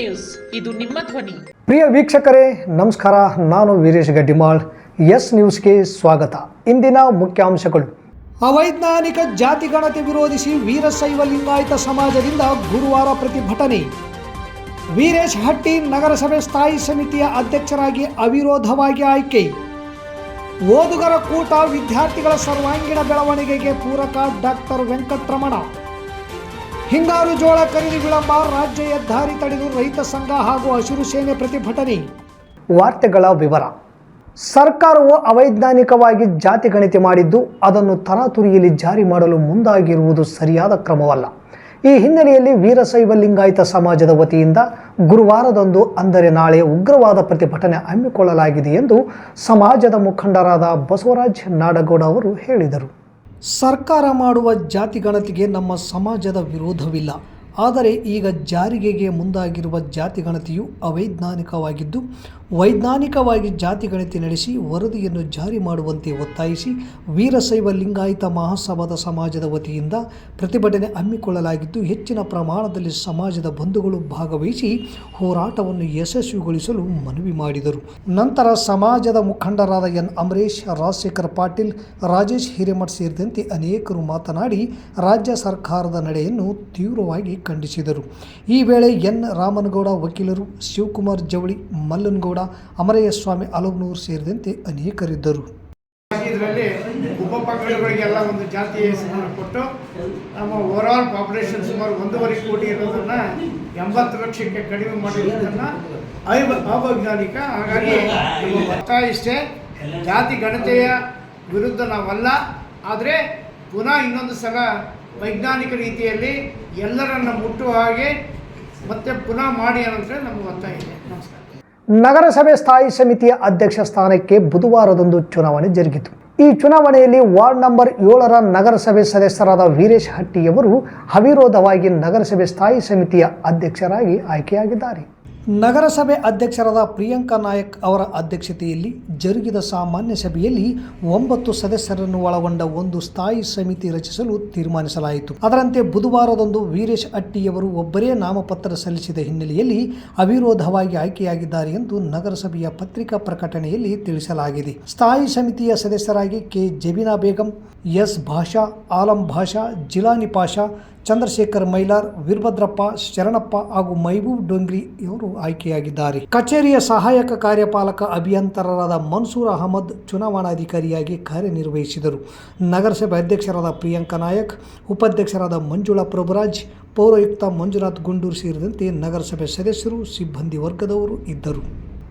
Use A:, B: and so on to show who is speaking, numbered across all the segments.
A: News. ಇದು ನಿಮ್ಮ ಧ್ವನಿ.
B: ಪ್ರಿಯ ವೀಕ್ಷಕರೇ ನಮಸ್ಕಾರ. ನಾನು ವೀರೇಶ್ ಗಡ್ಡಿಮಾಳ್. ಎಸ್ ನ್ಯೂಸ್ಗೆ ಸ್ವಾಗತ. ಇಂದಿನ ಮುಖ್ಯಾಂಶಗಳು. ಅವೈಜ್ಞಾನಿಕ ಜಾತಿ ಗಣತಿ ವಿರೋಧಿಸಿ ವೀರಶೈವ ಲಿಂಗಾಯತ ಸಮಾಜದಿಂದ ಗುರುವಾರ ಪ್ರತಿಭಟನೆ. ವೀರೇಶ್ ಹಟ್ಟಿ ನಗರಸಭೆ ಸ್ಥಾಯಿ ಸಮಿತಿಯ ಅಧ್ಯಕ್ಷರಾಗಿ ಅವಿರೋಧವಾಗಿ ಆಯ್ಕೆ. ಓದುಗರ ಕೂಟ ವಿದ್ಯಾರ್ಥಿಗಳ ಸರ್ವಾಂಗೀಣ ಬೆಳವಣಿಗೆಗೆ ಪೂರಕ ಡಾಕ್ಟರ್ ವೆಂಕಟರಮಣ. ಹಿಂಗಾರು ಜೋಳ ಖರೀದಿ ವಿಳಂಬ, ರಾಜ್ಯ ಹೆದ್ದಾರಿ ತಡೆದು ರೈತ ಸಂಘ ಹಾಗೂ ಹಸಿರು ಸೇನೆ ಪ್ರತಿಭಟನೆ. ವಾರ್ತೆಗಳ ವಿವರ. ಸರ್ಕಾರವು ಅವೈಜ್ಞಾನಿಕವಾಗಿ ಜಾತಿ ಗಣತಿ ಮಾಡಿದ್ದು, ಅದನ್ನು ತರಾತುರಿಯಲ್ಲಿ ಜಾರಿ ಮಾಡಲು ಮುಂದಾಗಿರುವುದು ಸರಿಯಾದ ಕ್ರಮವಲ್ಲ. ಈ ಹಿನ್ನೆಲೆಯಲ್ಲಿ ವೀರಶೈವ ಲಿಂಗಾಯತ ಸಮಾಜದ ವತಿಯಿಂದ ಗುರುವಾರದಂದು, ಅಂದರೆ ನಾಳೆ ಉಗ್ರವಾದ ಪ್ರತಿಭಟನೆ ಹಮ್ಮಿಕೊಳ್ಳಲಾಗಿದೆ ಎಂದು ಸಮಾಜದ ಮುಖಂಡರಾದ ಬಸವರಾಜ್ ನಾಡಗೌಡ ಅವರು ಹೇಳಿದರು. ಸರ್ಕಾರ ಮಾಡುವ ಜಾತಿ ಗಣತಿಗೆ ನಮ್ಮ ಸಮಾಜದ ವಿರೋಧವಿಲ್ಲ. ಆದರೆ ಈಗ ಜಾರಿಗೆಗೆ ಮುಂದಾಗಿರುವ ಜಾತಿ ಗಣತಿಯು ಅವೈಜ್ಞಾನಿಕವಾಗಿದ್ದು ವೈಜ್ಞಾನಿಕವಾಗಿ ಜಾತಿ ಗಣತಿ ನಡೆಸಿ ವರದಿಯನ್ನು ಜಾರಿ ಮಾಡುವಂತೆ ಒತ್ತಾಯಿಸಿ ವೀರಶೈವ ಲಿಂಗಾಯತ ಮಹಾಸಭಾದ ಸಮಾಜದ ವತಿಯಿಂದ ಪ್ರತಿಭಟನೆ ಹಮ್ಮಿಕೊಳ್ಳಲಾಗಿದ್ದು, ಹೆಚ್ಚಿನ ಪ್ರಮಾಣದಲ್ಲಿ ಸಮಾಜದ ಬಂಧುಗಳು ಭಾಗವಹಿಸಿ ಹೋರಾಟವನ್ನು ಯಶಸ್ವಿಗೊಳಿಸಲು ಮನವಿ ಮಾಡಿದರು. ನಂತರ ಸಮಾಜದ ಮುಖಂಡರಾದ ಎನ್. ಅಮರೇಶ್, ರಾಜಶೇಖರ್ ಪಾಟೀಲ್, ರಾಜೇಶ್ ಹಿರೇಮಠ್ ಸೇರಿದಂತೆ ಅನೇಕರು ಮಾತನಾಡಿ, ರಾಜ್ಯ ಸರ್ಕಾರದ ನಡೆಯನ್ನು ತೀವ್ರವಾಗಿ ಖಂಡಿಸಿದರು. ಈ ವೇಳೆ ಎನ್. ರಾಮನಗೌಡ, ವಕೀಲರು ಶಿವಕುಮಾರ್ ಜವಳಿ, ಮಲ್ಲನಗೌಡ ಅಮರಯ್ಯ ಸ್ವಾಮಿ ಅಲವನೂರು ಸೇರಿದಂತೆ ಅನೇಕರಿದ್ದರು.
C: ಇದರಲ್ಲಿ ಉಪಪಂಗಡಗಳಿಗೆಲ್ಲ ಒಂದು ಜಾತಿ ಹೆಸರನ್ನು ಕೊಟ್ಟು ನಮ್ಮ ಓವರಾಲ್ ಪಾಪ್ಯುಲೇಷನ್ ಸುಮಾರು ಒಂದೂವರೆ ಕೋಟಿ ಇರೋದನ್ನು ಎಂಬತ್ತು ಲಕ್ಷಕ್ಕೆ ಕಡಿಮೆ ಮಾಡಿರೋದನ್ನು ಐವ ಅವೈಜ್ಞಾನಿಕ ಹಾಗಾಗಿ ನಮ್ಮ ಇಷ್ಟೇ, ಜಾತಿ ಗಣತೆಯ ವಿರುದ್ಧ ನಾವಲ್ಲ, ಆದರೆ ಪುನಃ ಇನ್ನೊಂದು ಸಲ ವೈಜ್ಞಾನಿಕ ರೀತಿಯಲ್ಲಿ ಎಲ್ಲರನ್ನು ಮುಟ್ಟುವ ಹಾಗೆ ಮತ್ತೆ ಪುನಃ ಮಾಡಿ ಅನ್ನೋದ್ರೆ ನಮ್ಗೆ ಒತ್ತಾಯ ಇದೆ. ನಮಸ್ಕಾರ.
B: ನಗರಸಭೆ ಸ್ಥಾಯಿ ಸಮಿತಿಯ ಅಧ್ಯಕ್ಷ ಸ್ಥಾನಕ್ಕೆ ಬುಧವಾರದಂದು ಚುನಾವಣೆ ಜರುಗಿತು. ಈ ಚುನಾವಣೆಯಲ್ಲಿ ವಾರ್ಡ್ ನಂಬರ್ ಏಳರ ನಗರಸಭೆ ಸದಸ್ಯರಾದ ವೀರೇಶ್ ಹಟ್ಟಿಯವರು ಅವಿರೋಧವಾಗಿ ನಗರಸಭೆ ಸ್ಥಾಯಿ ಸಮಿತಿಯ ಅಧ್ಯಕ್ಷರಾಗಿ ಆಯ್ಕೆಯಾಗಿದ್ದಾರೆ. ನಗರಸಭೆ ಅಧ್ಯಕ್ಷರಾದ ಪ್ರಿಯಾಂಕಾ ನಾಯಕ್ ಅವರ ಅಧ್ಯಕ್ಷತೆಯಲ್ಲಿ ಜರುಗಿದ ಸಾಮಾನ್ಯ ಸಭೆಯಲ್ಲಿ ಒಂಬತ್ತು ಸದಸ್ಯರನ್ನು ಒಳಗೊಂಡ ಒಂದು ಸ್ಥಾಯಿ ಸಮಿತಿ ರಚಿಸಲು ತೀರ್ಮಾನಿಸಲಾಯಿತು. ಅದರಂತೆ ಬುಧವಾರದಂದು ವೀರೇಶ್ ಅಟ್ಟಿಯವರು ಒಬ್ಬರೇ ನಾಮಪತ್ರ ಸಲ್ಲಿಸಿದ ಹಿನ್ನೆಲೆಯಲ್ಲಿ ಅವಿರೋಧವಾಗಿ ಆಯ್ಕೆಯಾಗಿದ್ದಾರೆ ಎಂದು ನಗರಸಭೆಯ ಪತ್ರಿಕಾ ಪ್ರಕಟಣೆಯಲ್ಲಿ ತಿಳಿಸಲಾಗಿದೆ. ಸ್ಥಾಯಿ ಸಮಿತಿಯ ಸದಸ್ಯರಾಗಿ ಕೆ. ಜಬೀನಾ ಬೇಗಂ, ಎಸ್. ಭಾಷಾ, ಆಲಂ ಭಾಷಾ, ಜಿಲಾನಿ ಪಾಷಾ ಚಂದ್ರಶೇಖರ್ ಮೈಲಾರ್, ವೀರಭದ್ರಪ್ಪ, ಶರಣಪ್ಪ ಹಾಗೂ ಮೈಬೂಬ್ ಡೊಂಗ್ರಿ ಇವರು ಆಯ್ಕೆಯಾಗಿದ್ದಾರೆ. ಕಚೇರಿಯ ಸಹಾಯಕ ಕಾರ್ಯಪಾಲಕ ಅಭಿಯಂತರರಾದ ಮನ್ಸೂರ್ ಅಹಮದ್ ಚುನಾವಣಾಧಿಕಾರಿಯಾಗಿ ಕಾರ್ಯನಿರ್ವಹಿಸಿದರು. ನಗರಸಭೆ ಅಧ್ಯಕ್ಷರಾದ ಪ್ರಿಯಾಂಕಾ ನಾಯಕ್, ಉಪಾಧ್ಯಕ್ಷರಾದ ಮಂಜುಳಾ ಪ್ರಭುರಾಜ್, ಪೌರಾಯುಕ್ತ ಮಂಜುನಾಥ್ ಗುಂಡೂರು ಸೇರಿದಂತೆ ನಗರಸಭೆ ಸದಸ್ಯರು, ಸಿಬ್ಬಂದಿ ವರ್ಗದವರು ಇದ್ದರು.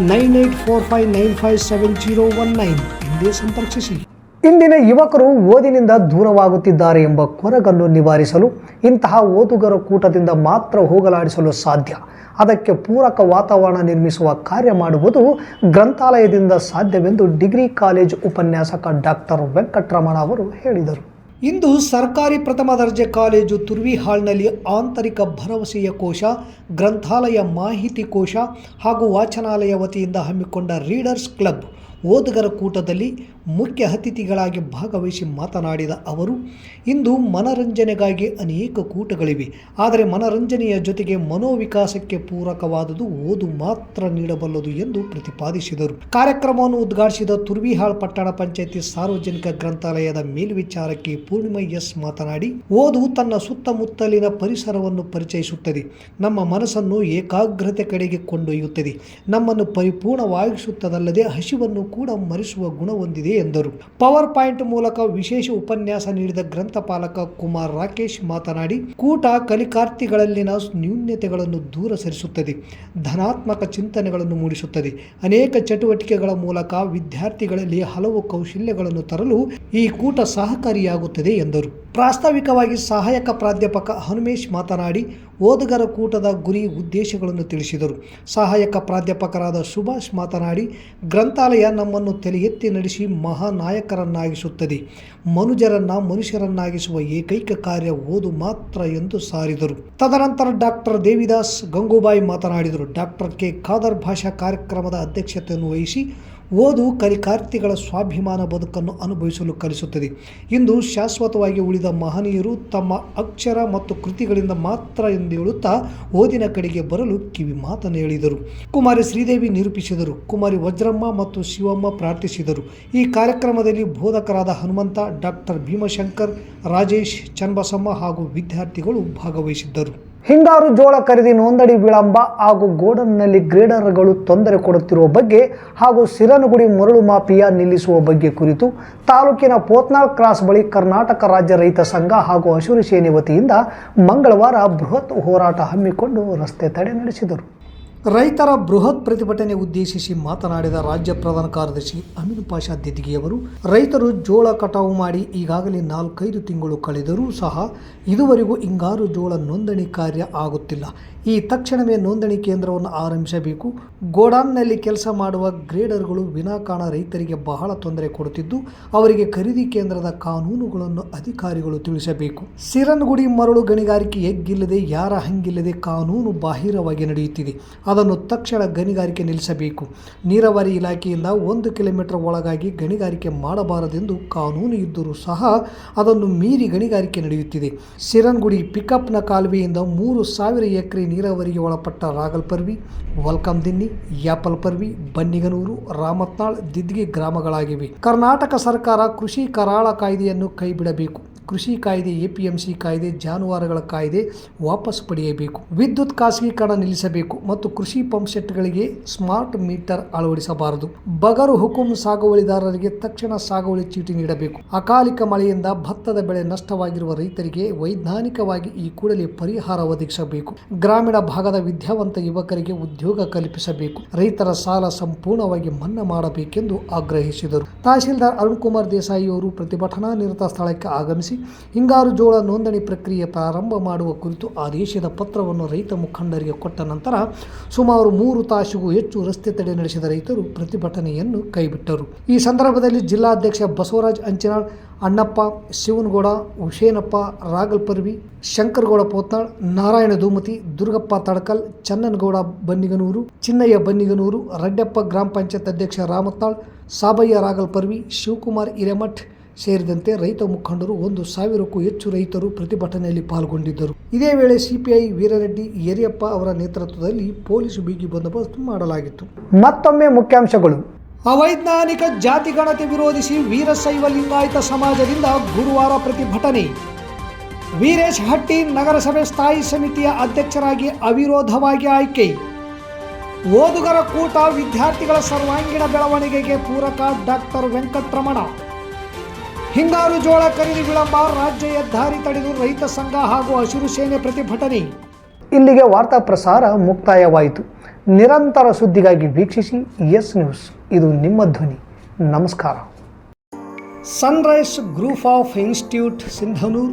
B: ನೈನ್ ಸಂಪರ್ಕಿಸಿ. ಇಂದಿನ ಯುವಕರು ಓದಿನಿಂದ ದೂರವಾಗುತ್ತಿದ್ದಾರೆ ಎಂಬ ಕೊರಗನ್ನು ನಿವಾರಿಸಲು ಇಂತಹ ಓದುಗರ ಕೂಟದಿಂದ ಮಾತ್ರ ಹೋಗಲಾಡಿಸಲು ಸಾಧ್ಯ. ಅದಕ್ಕೆ ಪೂರಕ ವಾತಾವರಣ ನಿರ್ಮಿಸುವ ಕಾರ್ಯ ಮಾಡುವುದು ಗ್ರಂಥಾಲಯದಿಂದ ಸಾಧ್ಯವೆಂದು ಡಿಗ್ರಿ ಕಾಲೇಜ್ ಉಪನ್ಯಾಸಕ ಡಾಕ್ಟರ್ ವೆಂಕಟರಮಣ ಅವರು ಹೇಳಿದರು. ಇಂದು ಸರ್ಕಾರಿ ಪ್ರಥಮ ದರ್ಜೆ ಕಾಲೇಜು ತುರ್ವಿ ಹಾಲ್ನಲ್ಲಿ ಆಂತರಿಕ ಭರವಸೆಯ ಕೋಶ, ಗ್ರಂಥಾಲಯ ಮಾಹಿತಿ ಕೋಶ ಹಾಗೂ ವಾಚನಾಲಯ ವತಿಯಿಂದ ಹಮ್ಮಿಕೊಂಡ ರೀಡರ್ಸ್ ಕ್ಲಬ್ ಓದುಗರ ಕೂಟದಲ್ಲಿ ಮುಖ್ಯ ಅತಿಥಿಗಳಾಗಿ ಭಾಗವಹಿಸಿ ಮಾತನಾಡಿದ ಅವರು, ಇಂದು ಮನರಂಜನೆಗಾಗಿ ಅನೇಕ ಕೂಟಗಳಿವೆ. ಆದರೆ ಮನರಂಜನೆಯ ಜೊತೆಗೆ ಮನೋವಿಕಾಸಕ್ಕೆ ಪೂರಕವಾದುದು ಓದು ಮಾತ್ರ ನೀಡಬಲ್ಲದು ಎಂದು ಪ್ರತಿಪಾದಿಸಿದರು. ಕಾರ್ಯಕ್ರಮವನ್ನು ಉದ್ಘಾಟಿಸಿದ ತುರ್ವಿಹಾಳ್ ಪಟ್ಟಣ ಪಂಚಾಯತಿ ಸಾರ್ವಜನಿಕ ಗ್ರಂಥಾಲಯದ ಮೇಲ್ವಿಚಾರಕಿ ಪೂರ್ಣಿಮ ಎಸ್ ಮಾತನಾಡಿ, ಓದು ತನ್ನ ಸುತ್ತಮುತ್ತಲಿನ ಪರಿಸರವನ್ನು ಪರಿಚಯಿಸುತ್ತದೆ. ನಮ್ಮ ಮನಸ್ಸನ್ನು ಏಕಾಗ್ರತೆ ಕಡೆಗೆ ಕೊಂಡೊಯ್ಯುತ್ತದೆ. ನಮ್ಮನ್ನು ಪರಿಪೂರ್ಣವಾಗಿಸುತ್ತದಲ್ಲದೆ ಹಸಿವನ್ನು ಕೂಡ ಮರೆಸುವ ಗುಣ ಹೊಂದಿದೆ ಎಂದರು. ಪವರ್ ಪಾಯಿಂಟ್ ಮೂಲಕ ವಿಶೇಷ ಉಪನ್ಯಾಸ ನೀಡಿದ ಗ್ರಂಥಪಾಲಕ ಕುಮಾರ್ ರಾಕೇಶ್ ಮಾತನಾಡಿ, ಕೂಟ ಕಲಿಕಾರ್ಥಿಗಳಲ್ಲಿನ ನ್ಯೂನ್ಯತೆಗಳನ್ನು ದೂರ ಸರಿಸುತ್ತದೆ, ಧನಾತ್ಮಕ ಚಿಂತನೆಗಳನ್ನು ಮೂಡಿಸುತ್ತದೆ. ಅನೇಕ ಚಟುವಟಿಕೆಗಳ ಮೂಲಕ ವಿದ್ಯಾರ್ಥಿಗಳಲ್ಲಿ ಹಲವು ಕೌಶಲ್ಯಗಳನ್ನು ತರಲು ಈ ಕೂಟ ಸಹಕಾರಿಯಾಗುತ್ತದೆ ಎಂದರು. ಪ್ರಾಸ್ತಾವಿಕವಾಗಿ ಸಹಾಯಕ ಪ್ರಾಧ್ಯಾಪಕ ಹನುಮೇಶ್ ಮಾತನಾಡಿ, ಓದುಗರ ಕೂಟದ ಗುರಿ ಉದ್ದೇಶಗಳನ್ನು ತಿಳಿಸಿದರು. ಸಹಾಯಕ ಪ್ರಾಧ್ಯಾಪಕರಾದ ಸುಭಾಷ್ ಮಾತನಾಡಿ, ಗ್ರಂಥಾಲಯ ನಮ್ಮನ್ನು ತಲೆ ಎತ್ತಿ ನಡೆಸಿ ಮಹಾನಾಯಕರನ್ನಾಗಿಸುತ್ತದೆ. ಮನುಜರನ್ನ ಮನುಷ್ಯರನ್ನಾಗಿಸುವ ಏಕೈಕ ಕಾರ್ಯ ಓದು ಮಾತ್ರ ಎಂದು ಸಾರಿದರು. ತದನಂತರ ಡಾಕ್ಟರ್ ದೇವಿದಾಸ್ ಗಂಗೂಬಾಯಿ ಮಾತನಾಡಿದರು. Doctor K. ಖಾದರ್ ಭಾಷಾ ಕಾರ್ಯಕ್ರಮದ ಅಧ್ಯಕ್ಷತೆಯನ್ನು ವಹಿಸಿ ಓದು ಕಲಿಕಾರ್ಥಿಗಳ ಸ್ವಾಭಿಮಾನ ಬದುಕನ್ನು ಅನುಭವಿಸಲು ಕಲಿಸುತ್ತದೆ. ಇಂದು ಶಾಶ್ವತವಾಗಿ ಉಳಿದ ಮಹನೀಯರು ತಮ್ಮ ಅಕ್ಷರ ಮತ್ತು ಕೃತಿಗಳಿಂದ ಮಾತ್ರ ಎಂದು ಹೇಳುತ್ತಾ ಓದಿನ ಕಡೆಗೆ ಬರಲು ಕಿವಿ ಮಾತನ್ನು ಹೇಳಿದರು. ಕುಮಾರಿ ಶ್ರೀದೇವಿ ನಿರೂಪಿಸಿದರು. ಕುಮಾರಿ ವಜ್ರಮ್ಮ ಮತ್ತು ಶಿವಮ್ಮ ಪ್ರಾರ್ಥಿಸಿದರು. ಈ ಕಾರ್ಯಕ್ರಮದಲ್ಲಿ ಬೋಧಕರಾದ ಹನುಮಂತ, ಡಾಕ್ಟರ್ ಭೀಮಶಂಕರ್, ರಾಜೇಶ್, ಚನ್ನಬಸಮ್ಮ ಹಾಗೂ ವಿದ್ಯಾರ್ಥಿಗಳು ಭಾಗವಹಿಸಿದ್ದರು. ಹಿಂಗಾರು ಜೋಳ ಖರೀದಿ ನೋಂದಣಿ ವಿಳಂಬ ಹಾಗೂ ಗೋಡನ್ನಲ್ಲಿ ಗ್ರೇಡರ್ಗಳು ತೊಂದರೆ ಕೊಡುತ್ತಿರುವ ಬಗ್ಗೆ ಹಾಗೂ ಸಿರನಗುಡಿ ಮರಳು ಮಾಫಿಯಾ ನಿಲ್ಲಿಸುವ ಬಗ್ಗೆ ಕುರಿತು ತಾಲೂಕಿನ ಪೋತ್ನಾಳ್ ಕ್ರಾಸ್ ಬಳಿ ಕರ್ನಾಟಕ ರಾಜ್ಯ ರೈತ ಸಂಘ ಹಾಗೂ ಹಸಿರು ಸೇನೆ ವತಿಯಿಂದ ಮಂಗಳವಾರ ಬೃಹತ್ ಹೋರಾಟ ಹಮ್ಮಿಕೊಂಡು ರಸ್ತೆ ತಡೆ ನಡೆಸಿದರು. ರೈತರ ಬೃಹತ್ ಪ್ರತಿಭಟನೆ ಉದ್ದೇಶಿಸಿ ಮಾತನಾಡಿದ ರಾಜ್ಯ ಪ್ರಧಾನ ಕಾರ್ಯದರ್ಶಿ ಅಮಿನ್ ಪಾಷಾ ದಿದ್ಗಿಯವರು ರೈತರು ಜೋಳ ಕಟಾವು ಮಾಡಿ ಈಗಾಗಲೇ ನಾಲ್ಕೈದು ತಿಂಗಳು ಕಳೆದರೂ ಸಹ ಇದುವರೆಗೂ ಹಿಂಗಾರು ಜೋಳ ನೋಂದಣಿ ಕಾರ್ಯ ಆಗುತ್ತಿಲ್ಲ. ಈ ತಕ್ಷಣವೇ ನೋಂದಣಿ ಕೇಂದ್ರವನ್ನು ಆರಂಭಿಸಬೇಕು. ಗೋಡಾನ್ನಲ್ಲಿ ಕೆಲಸ ಮಾಡುವ ಗ್ರೇಡರ್ಗಳು ವಿನಾಕಾರಣ ರೈತರಿಗೆ ಬಹಳ ತೊಂದರೆ ಕೊಡುತ್ತಿದ್ದು, ಅವರಿಗೆ ಖರೀದಿ ಕೇಂದ್ರದ ಕಾನೂನುಗಳನ್ನು ಅಧಿಕಾರಿಗಳು ತಿಳಿಸಬೇಕು. ಸಿರನ್ಗುಡಿ ಮರಳು ಗಣಿಗಾರಿಕೆ ಎಗ್ಗಿಲ್ಲದೆ ಯಾರ ಹಂಗಿಲ್ಲದೆ ಕಾನೂನು ಬಾಹಿರವಾಗಿ ನಡೆಯುತ್ತಿದೆ. ಅದನ್ನು ತಕ್ಷಣ ಗಣಿಗಾರಿಕೆ ನಿಲ್ಲಿಸಬೇಕು. ನೀರಾವರಿ ಇಲಾಖೆಯಿಂದ ಒಂದು ಕಿಲೋಮೀಟರ್ ಒಳಗಾಗಿ ಗಣಿಗಾರಿಕೆ ಮಾಡಬಾರದೆಂದು ಕಾನೂನು ಇದ್ದರೂ ಸಹ ಅದನ್ನು ಮೀರಿ ಗಣಿಗಾರಿಕೆ ನಡೆಯುತ್ತಿದೆ. ಸಿರನ್ಗುಡಿ ಪಿಕಪ್ನ ಕಾಲುವೆಯಿಂದ ಮೂರು ಸಾವಿರ ಎಕರೆ ನೀರಾವರಿಗೆ ಒಳಪಟ್ಟ ರಾಗಲ್ಪರ್ವಿ ವಲ್ಕಮ್ ದಿನ್ನಿ ಯಾಪಲ್ ಪರ್ವಿ ಬನ್ನಿಗನೂರು, ರಾಮತ್ನಾಳ್ ದಿದ್ಗಿ ಗ್ರಾಮಗಳಾಗಿವೆ. ಕರ್ನಾಟಕ ಸರ್ಕಾರ ಕೃಷಿ ಕರಾಳ ಕಾಯ್ದೆಯನ್ನು ಕೈಬಿಡಬೇಕು. ಕೃಷಿ ಕಾಯ್ದೆ ಎಪಿಎಂಸಿ ಕಾಯ್ದೆ, ಜಾನುವಾರುಗಳ ಕಾಯ್ದೆ ವಾಪಸ್ ಪಡೆಯಬೇಕು. ವಿದ್ಯುತ್ ಖಾಸಗೀಕರಣ ನಿಲ್ಲಿಸಬೇಕು ಮತ್ತು ಕೃಷಿ ಪಂಪ್ ಸೆಟ್ಗಳಿಗೆ ಸ್ಮಾರ್ಟ್ ಮೀಟರ್ ಅಳವಡಿಸಬಾರದು. ಬಗರು ಹುಕುಂ ಸಾಗುವಳಿದಾರರಿಗೆ ತಕ್ಷಣ ಸಾಗುವಳಿ ಚೀಟಿ ನೀಡಬೇಕು. ಅಕಾಲಿಕ ಮಳೆಯಿಂದ ಭತ್ತದ ಬೆಳೆ ನಷ್ಟವಾಗಿರುವ ರೈತರಿಗೆ ವೈಜ್ಞಾನಿಕವಾಗಿ ಈ ಕೂಡಲೇ ಪರಿಹಾರ ಒದಗಿಸಬೇಕು. ಗ್ರಾಮೀಣ ಭಾಗದ ವಿದ್ಯಾವಂತ ಯುವಕರಿಗೆ ಉದ್ಯೋಗ ಕಲ್ಪಿಸಬೇಕು. ರೈತರ ಸಾಲ ಸಂಪೂರ್ಣವಾಗಿ ಮನ್ನಾ ಮಾಡಬೇಕೆಂದು ಆಗ್ರಹಿಸಿದರು. ತಹಸೀಲ್ದಾರ್ ಅರುಣ್ ಕುಮಾರ್ ದೇಸಾಯಿ ಅವರು ಪ್ರತಿಭಟನಾ ನಿರತ ಸ್ಥಳಕ್ಕೆ ಆಗಮಿಸಿ ಹಿಂಗಾರು ಜೋಳ ನೋಂದಣಿ ಪ್ರಕ್ರಿಯೆ ಪ್ರಾರಂಭ ಮಾಡುವ ಕುರಿತು ಆದೇಶದ ಪತ್ರವನ್ನು ರೈತ ಮುಖಂಡರಿಗೆ ಕೊಟ್ಟ ನಂತರ ಸುಮಾರು ಮೂರು ತಾಸಿಗೂ ಹೆಚ್ಚು ರಸ್ತೆ ತಡೆ ನಡೆಸಿದ ರೈತರು ಪ್ರತಿಭಟನೆಯನ್ನು ಕೈಬಿಟ್ಟರು. ಈ ಸಂದರ್ಭದಲ್ಲಿ ಜಿಲ್ಲಾಧ್ಯಕ್ಷ ಬಸವರಾಜ್ ಅಂಚನಾಳ್, ಅಣ್ಣಪ್ಪ ಶಿವನಗೌಡ ಹುಷೇನಪ್ಪ ರಾಗಲ್ಪರ್ವಿ, ಶಂಕರಗೌಡ ಪೋತ್ನಾಳ್, ನಾರಾಯಣ ಧೂಮತಿ, ದುರ್ಗಪ್ಪ ತಡಕಲ್, ಚನ್ನನಗೌಡ ಬನ್ನಿಗನೂರು, ಚಿನ್ನಯ್ಯ ಬನ್ನಿಗನೂರು, ರಡ್ಡಪ್ಪ ಗ್ರಾಮ ಪಂಚಾಯತ್ ಅಧ್ಯಕ್ಷ ರಾಮತ್ನಾಳ್, ಸಾಬಯ್ಯ ರಾಗಲ್ಪರ್ವಿ, ಶಿವಕುಮಾರ್ ಹಿರೇಮಠ್ ಸೇರಿದಂತೆ ರೈತ ಮುಖಂಡರು ಒಂದು ಸಾವಿರಕ್ಕೂ ಹೆಚ್ಚು ರೈತರು ಪ್ರತಿಭಟನೆಯಲ್ಲಿ ಪಾಲ್ಗೊಂಡಿದ್ದರು. ಇದೇ ವೇಳೆ ಸಿಪಿಐ ವೀರರೆಡ್ಡಿ ಯರಿಯಪ್ಪ ಅವರ ನೇತೃತ್ವದಲ್ಲಿ ಪೊಲೀಸ್ ಬಿಗಿ ಬಂದೋಬಸ್ತ್ ಮಾಡಲಾಗಿತ್ತು. ಮತ್ತೊಮ್ಮೆ ಮುಖ್ಯಾಂಶಗಳು. ಅವೈಜ್ಞಾನಿಕ ಜಾತಿ ಗಣತಿ ವಿರೋಧಿಸಿ ವೀರಶೈವ ಲಿಂಗಾಯತ ಸಮಾಜದಿಂದ ಗುರುವಾರ ಪ್ರತಿಭಟನೆ. ವೀರೇಶ್ ಹಟ್ಟಿ ನಗರಸಭೆ ಸ್ಥಾಯಿ ಸಮಿತಿಯ ಅಧ್ಯಕ್ಷರಾಗಿ ಅವಿರೋಧವಾಗಿ ಆಯ್ಕೆ. ಓದುಗರ ಕೂಟ ವಿದ್ಯಾರ್ಥಿಗಳ ಸರ್ವಾಂಗೀಣ ಬೆಳವಣಿಗೆಗೆ ಪೂರಕ ಡಾಕ್ಟರ್ ವೆಂಕಟರಮಣ. ಹಿಂಗಾರು ಜೋಳ ಖರೀದಿ ವಿಳಂಬ, ರಾಜ್ಯ ಹೆದ್ದಾರಿ ತಡೆದು ರೈತ ಸಂಘ ಹಾಗೂ ಹಸಿರು ಸೇನೆ ಪ್ರತಿಭಟನೆ. ಇಲ್ಲಿಗೆ ವಾರ್ತಾ ಪ್ರಸಾರ ಮುಕ್ತಾಯವಾಯಿತು. ನಿರಂತರ ಸುದ್ದಿಗಾಗಿ ವೀಕ್ಷಿಸಿ ಎಸ್ ನ್ಯೂಸ್. ಇದು ನಿಮ್ಮ ಧ್ವನಿ. ನಮಸ್ಕಾರ. Sunrise group of institute Sindhanur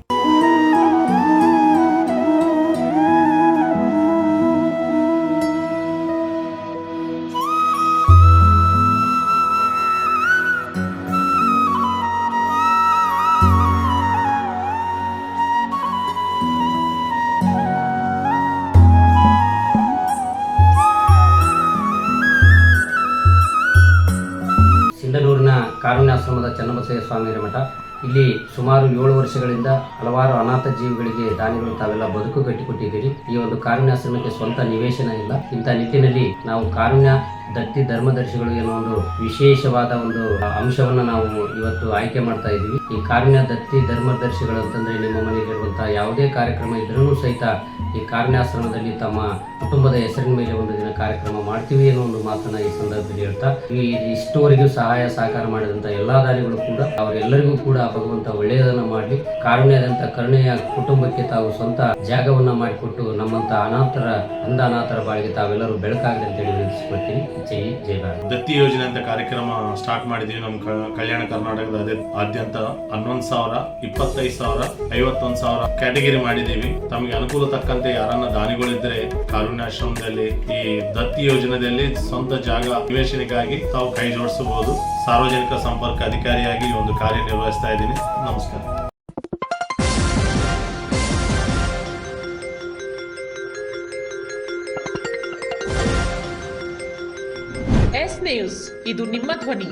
A: ಕಾರುಣ್ಯಾಶ್ರಮದ Channabasayya ಸ್ವಾಮಿಯರ ಮಠ. ಇಲ್ಲಿ ಸುಮಾರು ಏಳು ವರ್ಷಗಳಿಂದ ಹಲವಾರು ಅನಾಥ ಜೀವಿಗಳಿಗೆ ದಾನಿಗಳು ತಾವೆಲ್ಲ ಬದುಕು ಕಟ್ಟಿಕೊಟ್ಟಿದ್ದೀರಿ ಈ ಒಂದು ಕಾರುಣ್ಯಾಶ್ರಮಕ್ಕೆ ಸ್ವಂತ ನಿವೇಶನ ಇಲ್ಲ. ಇಂಥ ನಿಟ್ಟಿನಲ್ಲಿ ನಾವು ಕಾರುಣ್ಯ ದತ್ತಿ ಧರ್ಮದರ್ಶಿಗಳು ಎನ್ನುವ ಒಂದು ವಿಶೇಷವಾದ ಒಂದು ಅಂಶವನ್ನು ನಾವು ಇವತ್ತು ಆಯ್ಕೆ ಮಾಡ್ತಾ ಇದ್ದೀವಿ. ಈ ಕಾರುಣ್ಯ ದತ್ತಿ ಧರ್ಮದರ್ಶಿಗಳು ಅಂತಂದ್ರೆ ನಿಮ್ಮ ಮನೆಯಲ್ಲಿರುವಂತಹ ಯಾವುದೇ ಕಾರ್ಯಕ್ರಮ ಇದ್ರೂ ಸಹಿತ ಈ ಕಾರಣಾಶ್ರಮದಲ್ಲಿ ತಮ್ಮ ಕುಟುಂಬದ ಹೆಸರಿನ ಮೇಲೆ ಒಂದು ದಿನ ಕಾರ್ಯಕ್ರಮ ಮಾಡ್ತೀವಿ ಅನ್ನೋ ಒಂದು ಮಾತನ್ನ ಈ ಸಂದರ್ಭದಲ್ಲಿ ಹೇಳ್ತಾ, ಈ ಇಷ್ಟುವರೆಗೂ ಸಹಾಯ ಸಹಕಾರ ಮಾಡಿದಂತ ಎಲ್ಲಾ ದಾರಿಗಳು ಕೂಡ ಅವರೆಲ್ಲರಿಗೂ ಕೂಡ ಭಗವಂತ ಒಳ್ಳೆಯದನ್ನ ಮಾಡಲಿ. ಕಾರುಣ್ಯದಂತ ಕರುಣೆಯ ಕುಟುಂಬಕ್ಕೆ ತಾವು ಸ್ವಂತ ಜಾಗವನ್ನ ಮಾಡಿಕೊಟ್ಟು ನಮ್ಮಂತ ಅನಾಥರ ಅಂದ ಅನಾಥರ ಬಾಳಿಗೆ ತಾವೆಲ್ಲರೂ ಬೆಳಕಾಗಲಿ ಅಂತೇಳಿ ವಿನಂತಿಸ್ಕೊಳ್ತೀನಿ. ಜೈ ಜೈ ಭಾರತ್.
D: ದತ್ತಿ ಯೋಜನೆ ಅಂತ ಕಾರ್ಯಕ್ರಮ ಸ್ಟಾರ್ಟ್ ಮಾಡಿದೀವಿ ನಮ್ಮ ಕಲ್ಯಾಣ ಕರ್ನಾಟಕದ ಅದೇ- ಆದ್ಯಂತ ಹನ್ನೊಂದು ಸಾವಿರ, ಇಪ್ಪತ್ತೈದು ಸಾವಿರ, ಐವತ್ತೊಂದು ಸಾವಿರ ಕ್ಯಾಟಗರಿ ಮಾಡಿದೀವಿ. ತಮಗೆ ಅನುಕೂಲ ತಕ್ಕಂತೆ ಯಾರನ್ನ ದಾನಿಗಳಿದ್ರೆ ಕಾರುಣ್ಯಾಶ್ರಮದಲ್ಲಿ ಈ ದತ್ತಿ ಯೋಜನೆಯಲ್ಲಿ ಸ್ವಂತ ಜಾಗ ನಿವೇಶನಕ್ಕಾಗಿ ತಾವು ಕೈ ಜೋಡಿಸಬಹುದು. ಸಾರ್ವಜನಿಕ ಸಂಪರ್ಕ ಅಧಿಕಾರಿಯಾಗಿ ಈ ಒಂದು ಕಾರ್ಯ ನಿರ್ವಹಿಸ್ತಾ ಇದ್ದೀನಿ. ನಮಸ್ಕಾರ.
E: ಎಸ್ ನ್ಯೂಸ್, ಇದು ನಿಮ್ಮ ಧ್ವನಿ.